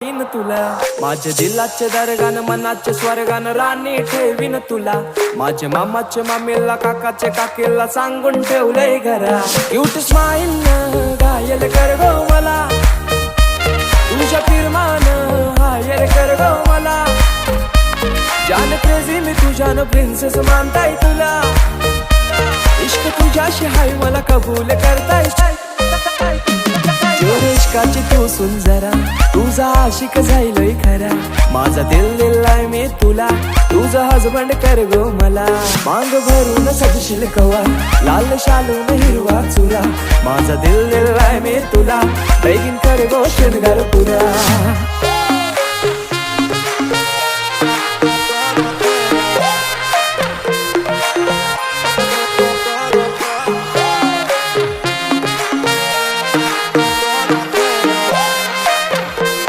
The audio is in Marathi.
ठेवीन तुला. माझ्या दिलाचे दरगान मनाचे स्वर्गान राणी ठेवीन तुला. माझ्या मामाचे मामीला काकाचे काकीला सांगून ठेवलंय घरा. क्यूट स्माईल घायल कर गो मला. तुझ्या फिरमान हायर कर गो मला. जान क्रेझी मी तुझ्यानं प्रिन्सेस मानताय तुला. इश्क तुझ्याशी हाय मला कबूल करताय. इश्काची तू सुन जरा. तुझा आशिक जाईलय खरा. माझा दिल दिलाय मी तुला. तुझा हजबंड कर गो मला. मांग भरून सजशील कवा. लाल शालून हिरवा चुरा. माझा दिल दिलाय मी तुला. बेगीन कर गो शृंगार पुरा.